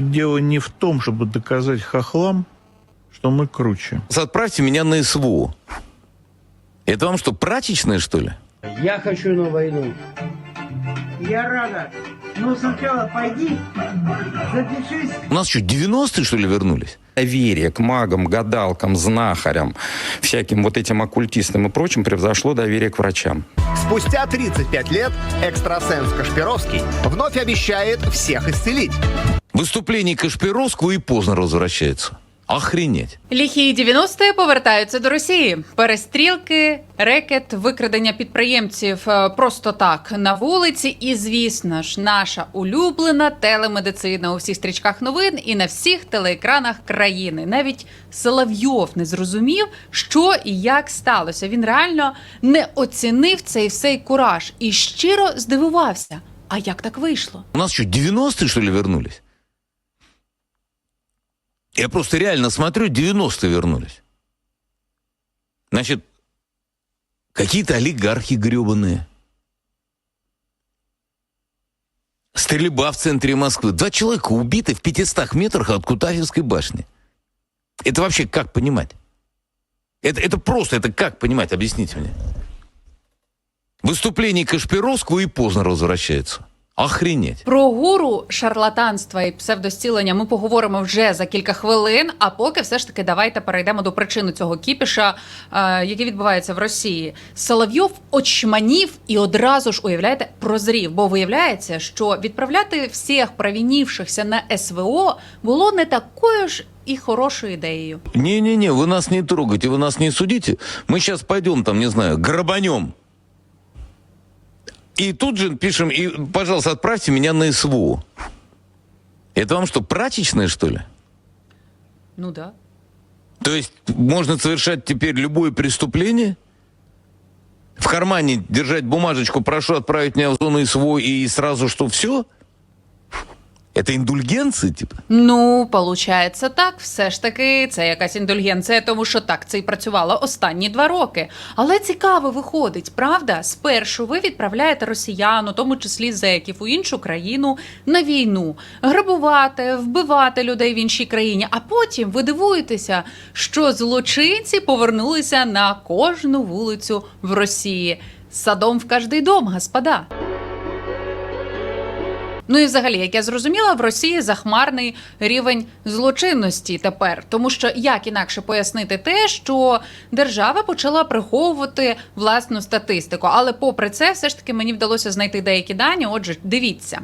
Дело не в том, чтобы доказать хохлам, что мы круче. Отправьте меня на СВО. Это вам что, прачечная, что ли? Я хочу на войну. Я рада. Но сначала пойди, запишись. У нас что, 90-е, что ли, вернулись? Доверие к магам, гадалкам, знахарям, всяким вот этим оккультистам и прочим превзошло доверие к врачам. Спустя 35 лет экстрасенс Кашпировский вновь обещает всех исцелить. Выступление Кашпировского и поздно возвращается. Охренеть. Ліхі 90-ті повертаються до Росії. Перестрілки, рекет, викрадення підприємців е, просто так на вулиці. І, звісно ж, наша улюблена телемедицина у всіх стрічках новин і на всіх телеекранах країни. Навіть Соловйов не зрозумів, що і як сталося. Він реально не оцінив цей всей кураж і щиро здивувався. А як так вийшло? У нас что, 90-е, что ли, вернулись? Я просто реально смотрю, 90-е вернулись. Значит, какие-то олигархи гребаные. Стрельба в центре Москвы. Два человека убиты в 500 метрах от Кутафьевской башни. Это вообще как понимать? Это, это просто, это как понимать? Объясните мне. Выступление Кашпировского и поздно возвращается. Охренеть. Про гуру шарлатанства і псевдостілення ми поговоримо вже за кілька хвилин. А поки все ж таки давайте перейдемо до причини цього кіпіша, е, який відбувається в Росії. Соловйов очманів і одразу ж уявляєте, прозрів. Бо виявляється, що відправляти всіх провінівшихся на СВО було не такою ж і хорошою ідеєю. Не-не-не, вы нас не трогайте, вы нас не судите. Мы сейчас пойдем там, не знаю, грабанем. И тут же пишем, и, пожалуйста, отправьте меня на СВО. Это вам что, прачечная, что ли? Ну да. То есть можно совершать теперь любое преступление? В кармане держать бумажечку, прошу отправить меня в зону СВО, и сразу что, все? Это индульгенция, типа? Ну, получається так, все ж таки, це якась індульгенція, тому що так це і працювало останні два роки. Але цікаво виходить, правда? Спершу ви відправляєте росіян, у тому числі зеків, у іншу країну на війну, грабувати, вбивати людей в іншій країні. А потім ви дивуєтеся, що злочинці повернулися на кожну вулицю в Росії. Садом в кожний дом, господа. Ну і взагалі, як я зрозуміла, в Росії захмарний рівень злочинності тепер, тому що як інакше пояснити те, що держава почала приховувати власну статистику. Але попри це, все ж таки мені вдалося знайти деякі дані. Отже, дивіться,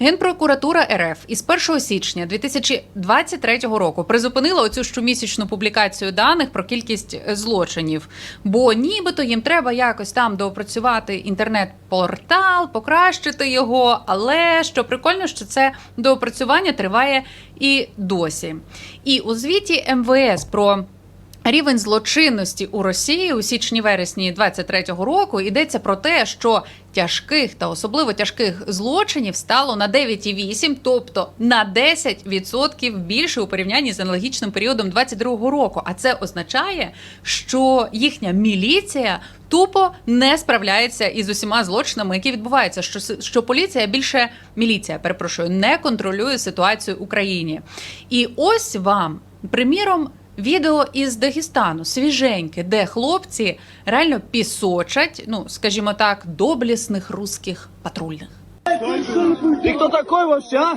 генпрокуратура РФ із 1 січня 2023 року призупинила оцю щомісячну публікацію даних про кількість злочинів, бо нібито їм треба якось там доопрацювати інтернет-портал, покращити його. Але прикольно, що це доопрацювання триває і досі. І у звіті МВС про. Рівень злочинності у Росії у січні-вересні 23-го року йдеться про те, що тяжких та особливо тяжких злочинів стало на 9,8, тобто на 10% більше у порівнянні з аналогічним періодом 22-го року. А це означає, що їхня міліція тупо не справляється із усіма злочинами, які відбуваються. Що що поліція більше міліція, перепрошую, не контролює ситуацію в Україні. І ось вам, приміром. Відео із Дагестану свіженьке, де хлопці реально пісочать, ну скажімо так, доблісних русських патрульних. Ты кто такой вообще, а?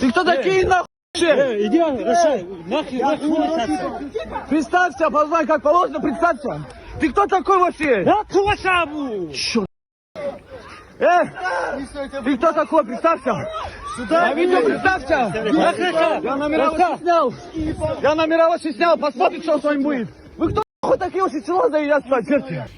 Ты кто такие нахуй? вообще? Иди, решай, нахуй, нахуй. Представься, познай, как положено, представься. Ты кто такой вообще? Я Квасабу. Черт. Э, ты кто такой, представься. Сюда. На видео представься. Я номера ваши снял. Я номера ваши снял, посмотрим, что с вами будет. Вы кто?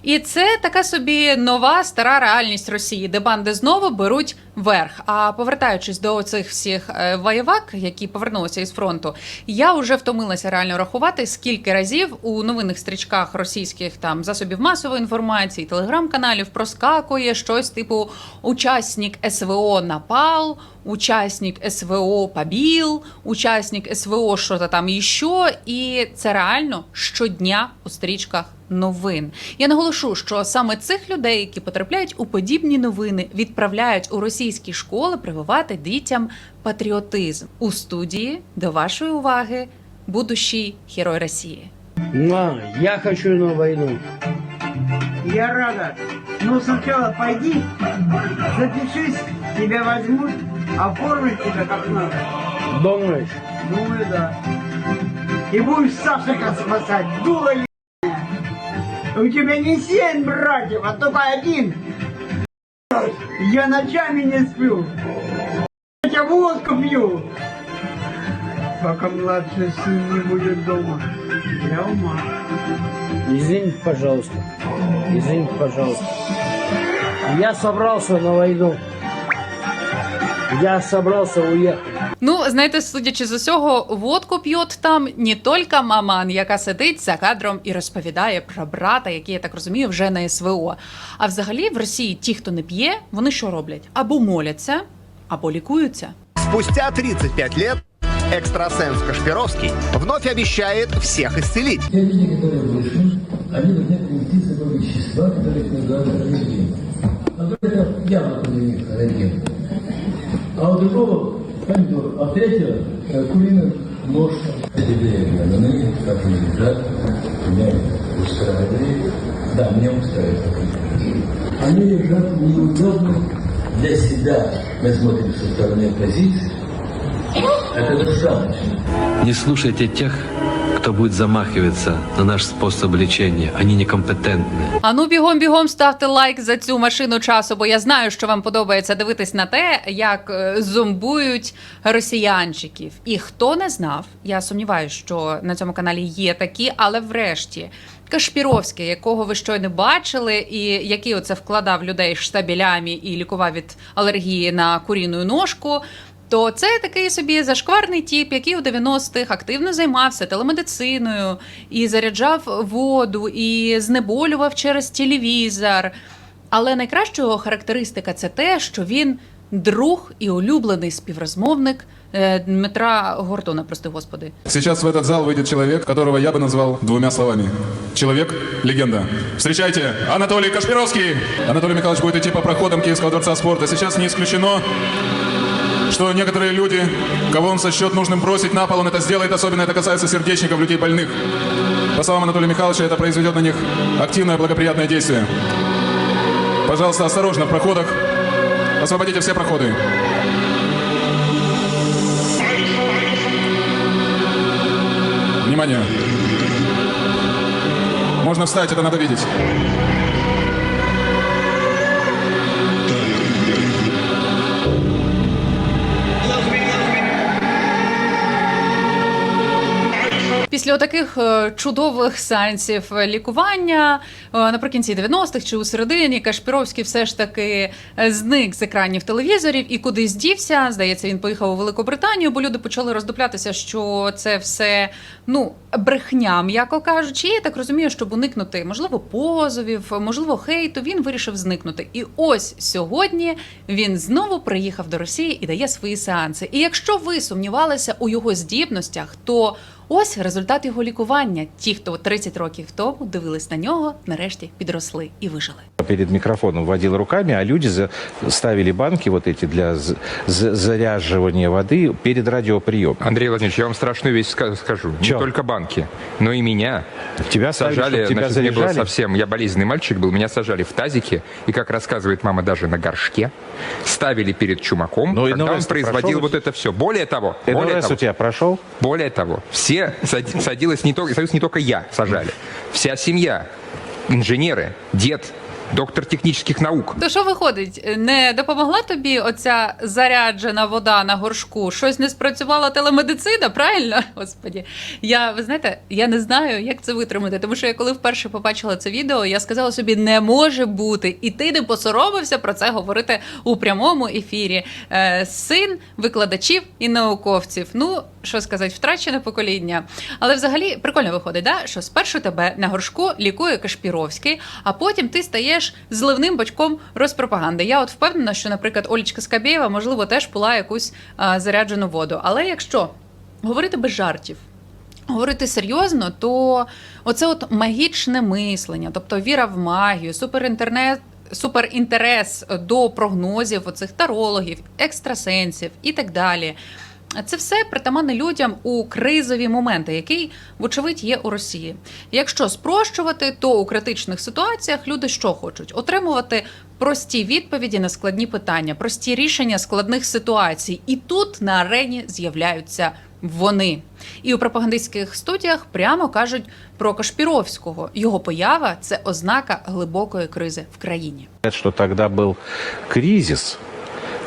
І це така собі нова стара реальність Росії, де банди знову беруть верх. А повертаючись до цих всіх е, воєвак, які повернулися із фронту, я вже втомилася реально рахувати, скільки разів у новинних стрічках російських там засобів масової інформації, телеграм-каналів проскакує щось типу учасник СВО напал, учасник СВО побіл, учасник СВО що-то там іще. І це реально щодня у стрічках новин. Я наголошу, що саме цих людей, які потрапляють у подібні новини, відправляють у російські школи прививати дітям патріотизм. У студії до вашої уваги будущий герой Росії. На, я хочу на войну. Я рада. Но сначала пойди, запишись, тебя возьмут, оформят тебя как надо. Думаешь? Думаю, да. И будешь Сашика спасать, дуло. У тебя не семь братьев, а только один. Я ночами не сплю. Я водку пью. Пока младший сын не будет дома. Для ума. Извините, пожалуйста. Извините, пожалуйста. Я собрался на войну. Я собрался уехать. Ну, знаєте, судячи з усього, водку п'ють там не тільки маман, яка сидить за кадром і розповідає про брата, який, я так розумію, вже на СВО. А взагалі в Росії ті, хто не п'є, вони що роблять? Або моляться, або лікуються. Спустя 35 лет экстрасенс Кашпировский вновь обещает всех исцелить. Те люди, которые вышли, они должны принести с собой вещества, которые их называют рентген. Например, явно поднимет рентген. А у другого помидор, а третьего э, куриная ножка. Деревья, но как они лежат, меня устраивает. Да, меня устраивает. Они лежат неудобно для себя. Мы смотрим со стороны оппозиции. Это достаточно. Не слушайте тех, кто будет замахиваться на наш способ лечения. Они некомпетентны. А ну бігом бігом ставте лайк за цю машину часу, бо я знаю, що вам подобається дивитись на те, як е, зомбують росіянчиків. І хто не знав, я сумніваюся, що на цьому каналі є такі, але врешті. Кашпіровський, якого ви щойно бачили, і який оце вкладав людей штабелями і лікував від алергії на куріну ножку То це такий собі зашкварний тіп, який у 90-х активно займався телемедициною і заряджав воду, і знеболював через телевізор. Але найкраща його характеристика це те, що він друг і улюблений співрозмовник е, Дмитра Гордона, прости господи. Сейчас в этот зал выйдет человек, которого я бы назвал двумя словами. Человек – легенда. Встречайте, Анатолий Кашпировский! Анатолий Михайлович будет идти по проходам Киевского дворца спорта. Сейчас не исключено, что некоторые люди, кого он сочтет нужным бросить на пол, он это сделает. Особенно это касается сердечников, людей больных. По словам Анатолия Михайловича, это произведет на них активное благоприятное действие. Пожалуйста, осторожно в проходах. Освободите все проходы. Внимание. Можно встать, это надо видеть. Після таких чудових сеансів лікування е, наприкінці 90-х чи у середині Кашпіровський все ж таки е, зник з екранів телевізорів і кудись дівся. Здається, він поїхав у Великобританію, бо люди почали роздуплятися, що це все ну брехня, м'яко кажучи. Я так розумію, щоб уникнути можливо позовів, можливо, хейту. Він вирішив зникнути. І ось сьогодні він знову приїхав до Росії і дає свої сеанси. І якщо ви сумнівалися у його здібностях, то Ось результат його лікування. Ті, хто 30 років тому дивились на нього, нарешті підросли і вижили. перед микрофоном водил руками, а люди за- ставили банки вот эти для з- з- заряживания воды перед радиоприемом. Андрей Владимирович, я вам страшную вещь ска- скажу. Чё? Не только банки, но и меня. Тебя ставили, Сажали, чтоб тебя значит, мне было заряжали? совсем, я болезненный мальчик был, меня сажали в тазике, и, как рассказывает мама, даже на горшке, ставили перед чумаком, Ну, и когда он НЛС-то производил прошел? вот это все. Более того, более НЛС того, у тебя прошел? более того, все сади- садилась не только, садилась не только я, сажали, вся семья, инженеры, дед, доктор технических наук. То що виходить? Не допомогла тобі оця заряджена вода на горшку? Щось не спрацювала телемедицина, правильно? Господі, я ви знаєте, я не знаю, як це витримати. Тому що я коли вперше побачила це відео, я сказала собі, не може бути, і ти не посоромився про це говорити у прямому ефірі. Е, син викладачів і науковців. Ну що сказати, втрачене покоління. Але взагалі прикольно виходить, да? що спершу тебе на горшку лікує Кашпіровський, а потім ти стаєш зливним бачком розпропаганди. Я от впевнена, що, наприклад, Олічка Скабєєва, можливо, теж пила якусь а, заряджену воду. Але якщо говорити без жартів. говорити серйозно, то оце от магічне мислення, тобто віра в магію, суперінтернет. Суперінтерес до прогнозів оцих тарологів, екстрасенсів і так далі. Це все притаманне людям у кризові моменти, який, вочевидь, є у Росії. Якщо спрощувати, то у критичних ситуаціях люди що хочуть? Отримувати прості відповіді на складні питання, прості рішення складних ситуацій. І тут на арені з'являються вони. І у пропагандистських студіях прямо кажуть про Кашпіровського. Його поява це ознака глибокої кризи в країні. Что тогда был кризис,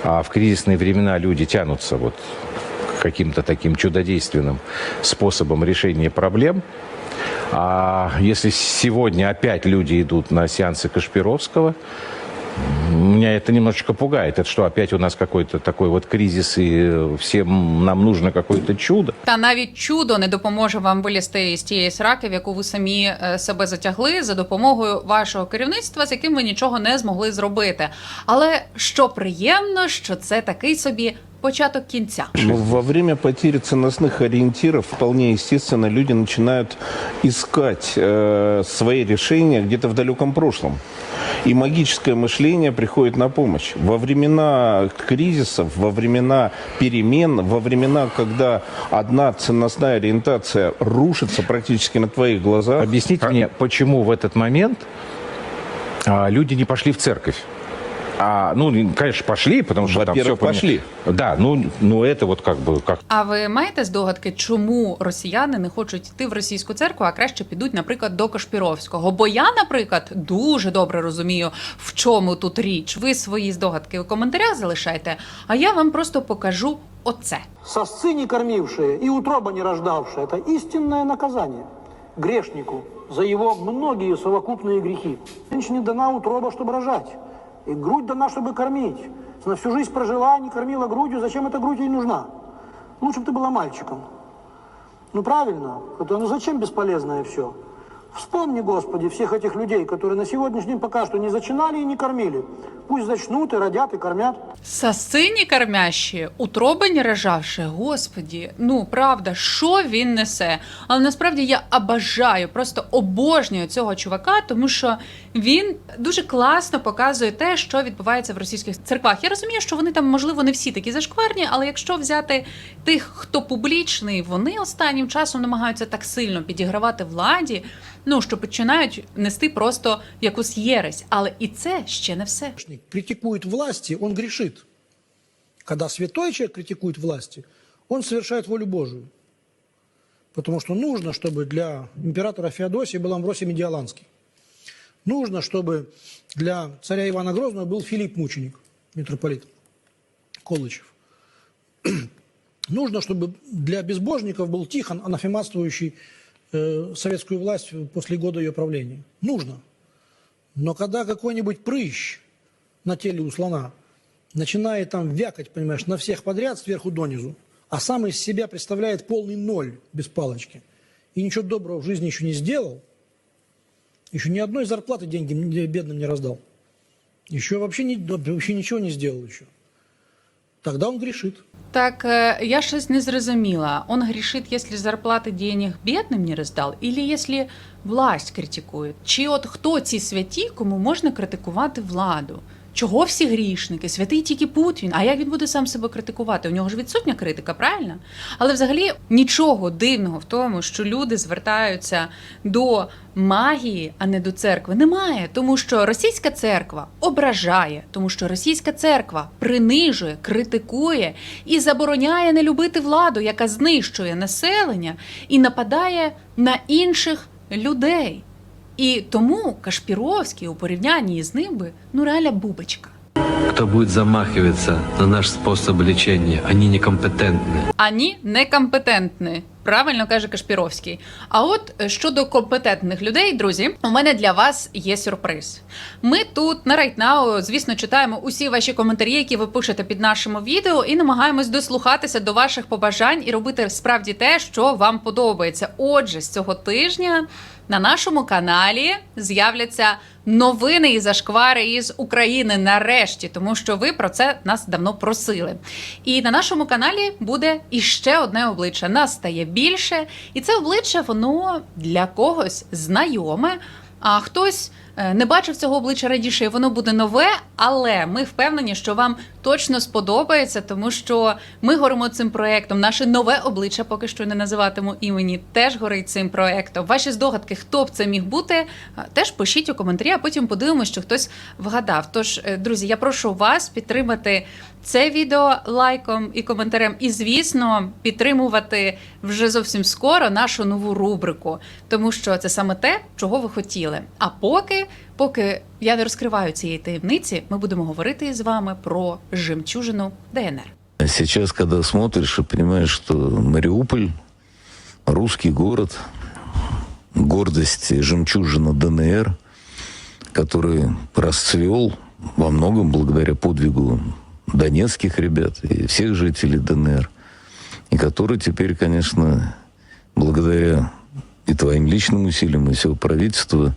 а в кризисные времена люди тянутся вот к каким-то таким чудодейственным способом решения проблем. А если сегодня опять люди идут на сеансы Кашпировского, меня это немножечко пугает. Это что, опять у нас какой-то такой вот кризис, и всем нам нужно какое-то чудо? Та навіть чудо не допоможе вам вилізти із тієї сраки, в яку ви самі е, себе затягли за допомогою вашого керівництва, з яким ви нічого не змогли зробити. Але що приємно, що це такий собі початок кінця. Ну, Во время потери ценностных ориентиров вполне естественно люди начинают искать э, свои решения где-то в далеком прошлом. И магическое мышление приходит на помощь. Во времена кризисов, во времена перемен, во времена, когда одна ценностная ориентация рушится практически на твоих глазах, Объясните мне, почему в этот момент а, люди не пошли в церковь? А, ну, конечно, пошли, потому что там Во-первых, все пошли. Да, ну, ну это вот как бы как А ви маєте здогадки, чому росіяни не хочуть йти в російську церкву, а краще підуть, наприклад, до Кашпіровського? Бо я, наприклад, дуже добре розумію, в чому тут річ. Ви свої здогадки у коментарях залишайте, а я вам просто покажу оце. Сосцы не кормившие и утроба не рождавшие – это истинное наказание грешнику за его многие совокупные грехи. Женщине дана утроба, чтобы рожать, и грудь дана, чтобы кормить. Она всю жизнь прожила, не кормила грудью, зачем эта грудь ей нужна? Лучше бы ты была мальчиком. Ну правильно, это ну зачем бесполезное все? Вспомни, Господи, всех этих людей, которые на сегодняшний день пока что не зачинали и не кормили. Пусть зачнут и родят, и кормят. Сасині кормящі, утробані рожавши, господі, ну правда, що він несе? Але насправді я обажаю, просто обожнюю цього чувака, тому що він дуже класно показує те, що відбувається в російських церквах. Я розумію, що вони там, можливо, не всі такі зашкварні, але якщо взяти тих, хто публічний, вони останнім часом намагаються так сильно підігравати владі, ну що починають нести просто якусь єресь. Але і це ще не все. Критикует власти, он грешит. Когда святой человек критикует власти, он совершает волю Божию. Потому что нужно, чтобы для императора Феодосия был Амвросий Медиаланский. Нужно, чтобы для царя Ивана Грозного был Филипп Мученик, митрополит Колычев. Нужно, чтобы для безбожников был Тихон, анафематствующий э, советскую власть после года ее правления. Нужно. Но когда какой-нибудь прыщ на теле у слона начинает там вякать, понимаешь, на всех подряд сверху донизу, а сам из себя представляет полный ноль без палочки, и ничего доброго в жизни еще не сделал, еще ни одной зарплаты деньги мне бедным не раздал, еще вообще, не, вообще ничего не сделал еще, тогда он грешит. Так, э, я щось не зрозуміла. Он грешит, если зарплаты денег бедным не роздав, или если власть критикує? Чи от хто ці святі, кому можна критикувати владу? Чого всі грішники? Святий тільки Путін. А як він буде сам себе критикувати? У нього ж відсутня критика, правильно? Але взагалі нічого дивного в тому, що люди звертаються до магії, а не до церкви, немає. Тому що російська церква ображає, тому що російська церква принижує, критикує і забороняє не любити владу, яка знищує населення і нападає на інших людей. І тому Кашпіровський у порівнянні з ним би ну реально бубочка. Кто будет замахиваться на наш способ лечения, они некомпетентны. Ані некомпетентні. Правильно каже Кашпіровський. А от е, щодо компетентних людей, друзі, у мене для вас є сюрприз. Ми тут на Райтнау, звісно, читаємо усі ваші коментарі, які ви пишете під нашими відео, і намагаємось дослухатися до ваших побажань і робити справді те, що вам подобається. Отже, з цього тижня на нашому каналі з'являться новини і зашквари із України нарешті, тому що ви про це нас давно просили. І на нашому каналі буде іще одне обличчя. Нас стає більше, і це обличчя воно для когось знайоме. А хтось не бачив цього обличчя раніше, і воно буде нове, але ми впевнені, що вам точно сподобається, тому що ми горимо цим проектом. Наше нове обличчя, поки що не називатиму імені, теж горить цим проектом. Ваші здогадки, хто б це міг бути, е, теж пишіть у коментарі, а потім подивимося, що хтось вгадав. Тож, е, друзі, я прошу вас підтримати це відео лайком і коментарем, і звісно, підтримувати вже зовсім скоро нашу нову рубрику, тому що це саме те, чого ви хотіли. А поки, поки я не розкриваю цієї таємниці, ми будемо говорити з вами про жемчужину ДНР. Сейчас, когда смотришь и понимаешь, что Мариуполь, русский город, гордость жемчужина ДНР, который расцвел во многом благодаря подвигу донецких ребят и всех жителей ДНР, и который теперь, конечно, благодаря и твоим личным усилиям, и всего правительства,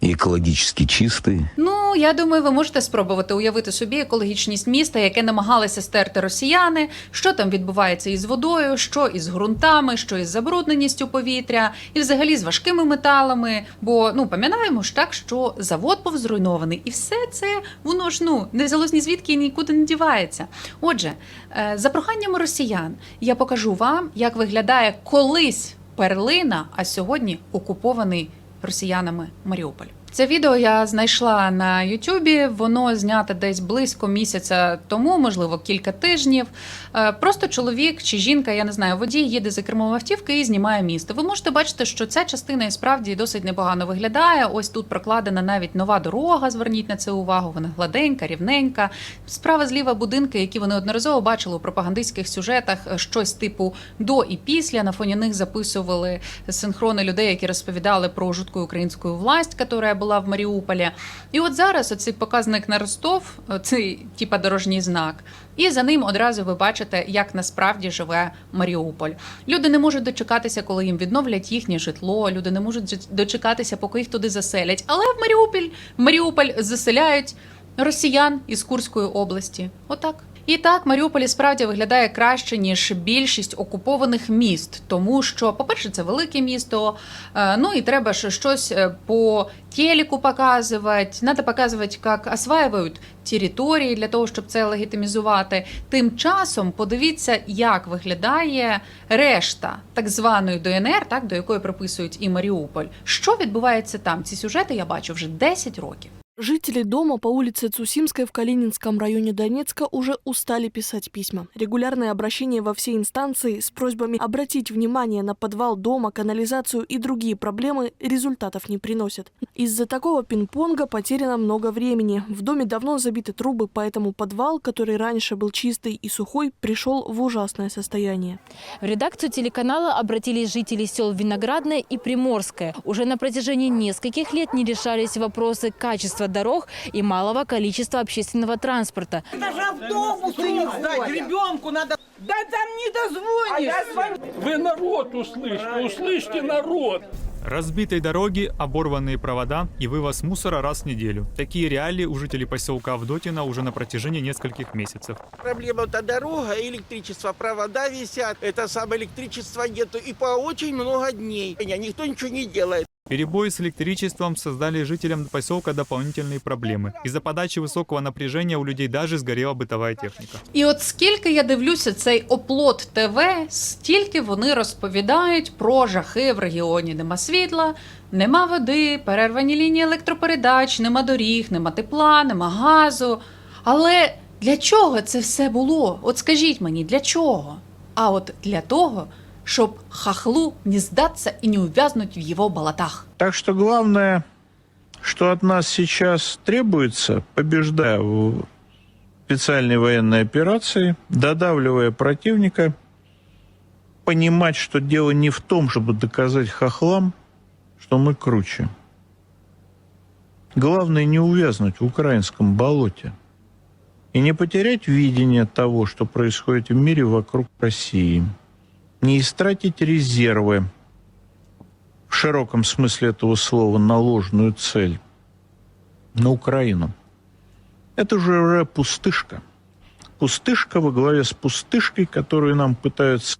и экологически чистый, Ну, я думаю, ви можете спробувати уявити собі екологічність міста, яке намагалися стерти росіяни, що там відбувається із водою, що із ґрунтами, що із забрудненістю повітря, і взагалі з важкими металами. Бо ну пам'ятаємо ж так, що завод був зруйнований, і все це воно ж ну не взялось ні звідки і нікуди не дівається. Отже, е, за проханням росіян я покажу вам, як виглядає колись перлина, а сьогодні окупований росіянами Маріуполь. Це відео я знайшла на Ютубі. Воно знято десь близько місяця тому, можливо, кілька тижнів. Е, Просто чоловік чи жінка, я не знаю, водій їде за кермом автівки і знімає місто. Ви можете бачити, що ця частина і справді досить непогано виглядає. Ось тут прокладена навіть нова дорога. Зверніть на це увагу. Вона гладенька, рівненька. Справа зліва будинки, які вони одноразово бачили у пропагандистських сюжетах, е, щось типу до і після. На фоні них записували синхрони людей, які розповідали про жутку українську власть, яка була в Маріуполі. І от зараз оцей показник на Ростов, цей типа дорожній знак. І за ним одразу ви бачите, як насправді живе Маріуполь. Люди не можуть дочекатися, коли їм відновлять їхнє житло. Люди не можуть дочекатися, поки їх туди заселять. Але в Маріуполь, в Маріуполь заселяють росіян із Курської області. Отак. І так, Маріуполь і справді виглядає краще ніж більшість окупованих міст, тому що, по-перше, це велике місто. е, Ну і треба ж щось е, по телеку показувати. Надо показувати, як осваюють території для того, щоб це легітимізувати. Тим часом подивіться, як виглядає решта так званої ДНР, так до якої приписують і Маріуполь. Що відбувається там? Ці сюжети я бачу вже 10 років. Жители дома по улице Цусимской в Калининском районе Донецка уже устали писать письма. Регулярные обращения во все инстанции с просьбами обратить внимание на подвал дома, канализацию и другие проблемы результатов не приносят. Из-за такого пинг-понга потеряно много времени. В доме давно забиты трубы, поэтому подвал, который раньше был чистый и сухой, пришел в ужасное состояние. В редакцию телеканала обратились жители сел Виноградное и Приморское. Уже на протяжении нескольких лет не решались вопросы качества дорог и малого количества общественного транспорта. Даже автобусы не ходят. Ребенку надо... Да там не дозвонишься. Вы народ услышьте, услышьте народ. Разбитые дороги, оборванные провода и вывоз мусора раз в неделю. Такие реалии у жителей поселка Авдотина уже на протяжении нескольких месяцев. Проблема-то дорога, электричество, провода висят. Это самое электричества нету. И по очень много дней. Никто ничего не делает. Перебои с электричеством создали жителям поселка дополнительные проблемы. Из-за подачи высокого напряжения у людей даже сгорела бытовая техника. І от скільки я дивлюся цей оплот ТВ, стільки вони розповідають про жахи в регіоні. Нема світла, нема води, перервані лінії електропередач, нема доріг, нема тепла, нема газу. Але для чого це все було? От скажіть мені, для чого? А от для того, Щоб хахлу не здатися і не увязнуть в його болотах. Так что главное, что от нас сейчас требуется, побеждая в специальной военной операции, додавливая противника, понимать, что дело не в том, чтобы доказать хохлам, что мы круче. Главное не увязнуть в украинском болоте и не потерять видение того, что происходит в мире вокруг России, не истратить резервы, в широком смысле этого слова на ложную цель, на Украину. Это же уже пустышка. Пустышка во главе с пустышкой, которую нам пытаются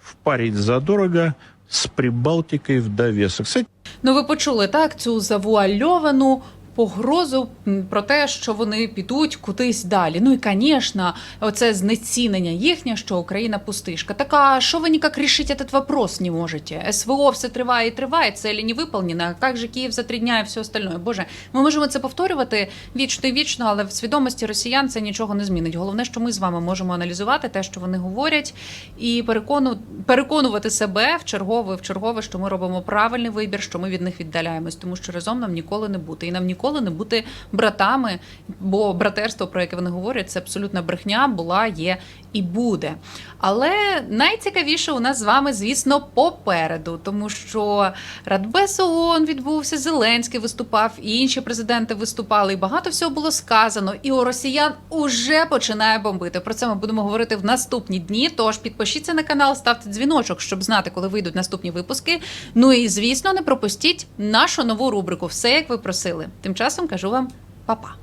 впарить задорого с Прибалтикой в довесок. Кстати, Ну, ви почули так цю завуальовану погрозу про те, що вони підуть кудись далі. Ну і, звісно, оце знецінення їхнє, що Україна пустишка. Так а що ви ніяк рішити этот вопрос не можете? СВО все триває і триває, цілі не виповнені. А як же Київ за три дня і все остальне? Боже, ми можемо це повторювати вічно і вічно, але в свідомості росіян це нічого не змінить. Головне, що ми з вами можемо аналізувати те, що вони говорять, і перекону... переконувати себе в чергове, в чергове, що ми робимо правильний вибір, що ми від них віддаляємось, тому що разом нам ніколи не бути. І нам ніколи не бути братами, бо братерство, про яке вони говорять, це абсолютна брехня, була, є і буде. Але найцікавіше у нас з вами, звісно, попереду, тому що Радбез ООН відбувся, Зеленський виступав, і інші президенти виступали, і багато всього було сказано. І у росіян уже починає бомбити. Про це ми будемо говорити в наступні дні. Тож підпишіться на канал, ставте дзвіночок, щоб знати, коли вийдуть наступні випуски. Ну і звісно, не пропустіть нашу нову рубрику Все як ви просили. Тим часом кажу вам па-па.